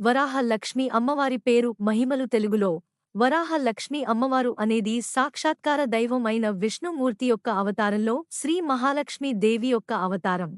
వరాహ లక్ష్మి అమ్మవారి పేరు మహిమలు తెలుగులో. వరాహ లక్ష్మి అమ్మవారు అనేది సాక్షాత్కార దైవం అయిన విష్ణుమూర్తి యొక్క అవతారంలో శ్రీ మహాలక్ష్మి దేవి యొక్క అవతారం.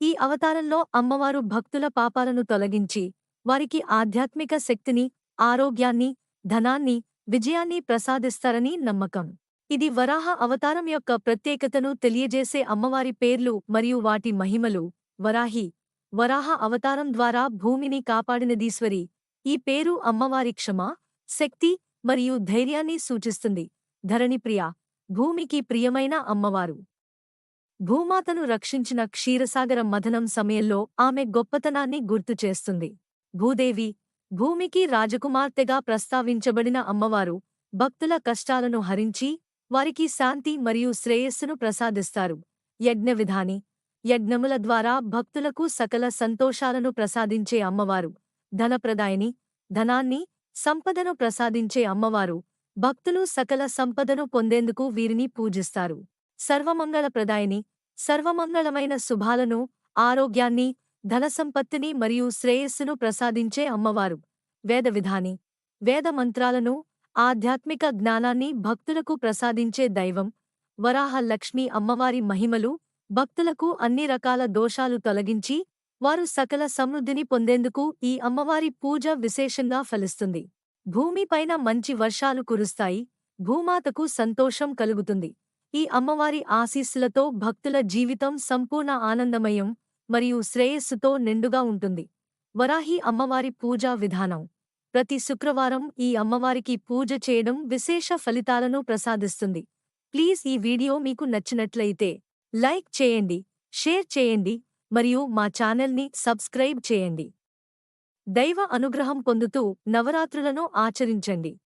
ఈ అవతారంలో అమ్మవారు భక్తుల పాపాలను తొలగించి వారికి ఆధ్యాత్మిక శక్తిని ఆరోగ్యాన్ని ధనాన్ని విజయాన్ని ప్రసాదిస్తారని నమ్మకం. ఇది వరాహ అవతారం యొక్క ప్రత్యేకతను తెలియజేసే అమ్మవారి పేర్లు మరియు వాటి మహిమలు. వరాహి వరాహ అవతారం ద్వారా భూమిని కాపాడినదీశ్వరి ఈ పేరు అమ్మవారి క్షమ శక్తి మరియు ధైర్యాన్ని సూచిస్తుంది. ధరణిప్రియ భూమికి ప్రియమైన అమ్మవారు. భూమాతను రక్షించిన క్షీరసాగర మథనం సమయంలో ఆమె గొప్పతనాన్ని గుర్తుచేస్తుంది భూదేవి భూమికి రాజకుమార్తెగా ప్రస్తావించబడిన అమ్మవారు భక్తుల కష్టాలను హరించి వారికి శాంతి మరియు శ్రేయస్సును ప్రసాదిస్తారు. యజ్ఞవిధాని యజ్ఞముల ద్వారా భక్తులకు సకల సంతోషాలను ప్రసాదించే అమ్మవారు ధనప్రదాయిని ధనాన్ని సంపదను ప్రసాదించే అమ్మవారు. భక్తులు సకల సంపదను పొందేందుకు వీరిని పూజిస్తారు. సర్వమంగళప్రదాయని సర్వమంగళమైన శుభాలను ఆరోగ్యాన్ని ధనసంపత్తిని మరియు శ్రేయస్సును ప్రసాదించే అమ్మవారు. వేద విధాని వేద మంత్రాలను ఆధ్యాత్మిక జ్ఞానాన్ని భక్తులకు ప్రసాదించే దైవం వరాహ లక్ష్మి అమ్మవారి మహిమలు భక్తులకు అన్ని రకాల దోషాలు తొలగించి వారు సకల సమృద్ధిని పొందేందుకు ఈ అమ్మవారి పూజ విశేషంగా ఫలిస్తుంది. భూమిపైన మంచి వర్షాలు కురుస్తాయి భూమాతకు సంతోషం కలుగుతుంది. ఈ అమ్మవారి ఆశీస్సులతో భక్తుల జీవితం సంపూర్ణ ఆనందమయం మరియు శ్రేయస్సుతో నిండుగా ఉంటుంది. వరాహి అమ్మవారి పూజా విధానం. ప్రతి శుక్రవారం ఈ అమ్మవారికి పూజ చేయడం విశేష ఫలితాలను ప్రసాదిస్తుంది. ప్లీజ్ ఈ వీడియో మీకు నచ్చినట్లయితే లైక్ చేయండి షేర్ చేయండి మరియు మా ఛానల్ని సబ్స్క్రైబ్ చేయండి. దైవ అనుగ్రహం పొందుతూ నవరాత్రులను ఆచరించండి.